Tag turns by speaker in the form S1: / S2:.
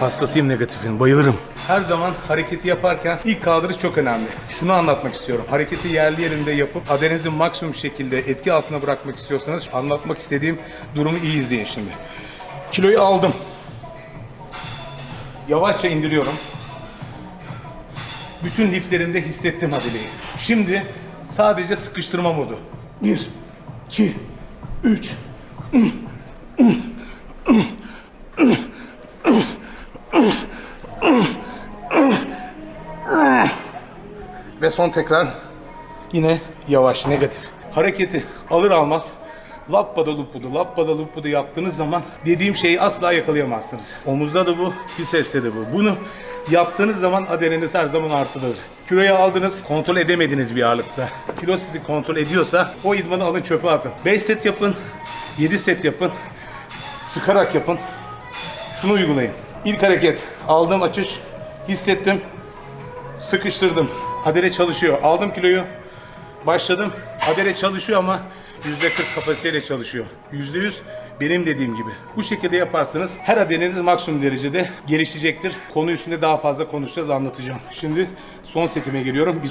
S1: Hastasıyım negatifin. Bayılırım. Her zaman hareketi yaparken ilk kaldırış çok önemli. Şunu anlatmak istiyorum. Hareketi yerli yerinde yapıp adenizi maksimum şekilde etki altına bırakmak istiyorsanız anlatmak istediğim durumu iyi izleyin şimdi. Kiloyu aldım. Yavaşça indiriyorum. Bütün liflerimde hissettim Adile'yi. Şimdi sadece sıkıştırma modu. 1, 2, 3. Ve son tekrar yine yavaş negatif. Hareketi alır almaz lappada lupudu lappada lupudu yaptığınız zaman dediğim şeyi asla yakalayamazsınız. Omuzda da bu, bisepste de bu. Bunu yaptığınız zaman adrenaliniz her zaman artılır. Kiloyu aldınız, kontrol edemediğiniz bir ağırlıksa, kilo sizi kontrol ediyorsa o idmanı alın çöpe atın. 5 set yapın, 7 set yapın, sıkarak yapın. Şunu uygulayın. İlk hareket, aldığım açış, hissettim, sıkıştırdım. Adele çalışıyor. Aldım kiloyu. Başladım. Adele çalışıyor ama %40 kapasiteyle çalışıyor. %100 benim dediğim gibi. Bu şekilde yaparsanız her adeleniz maksimum derecede gelişecektir. Konu üstünde daha fazla konuşacağız, anlatacağım. Şimdi son setime geliyorum. Bir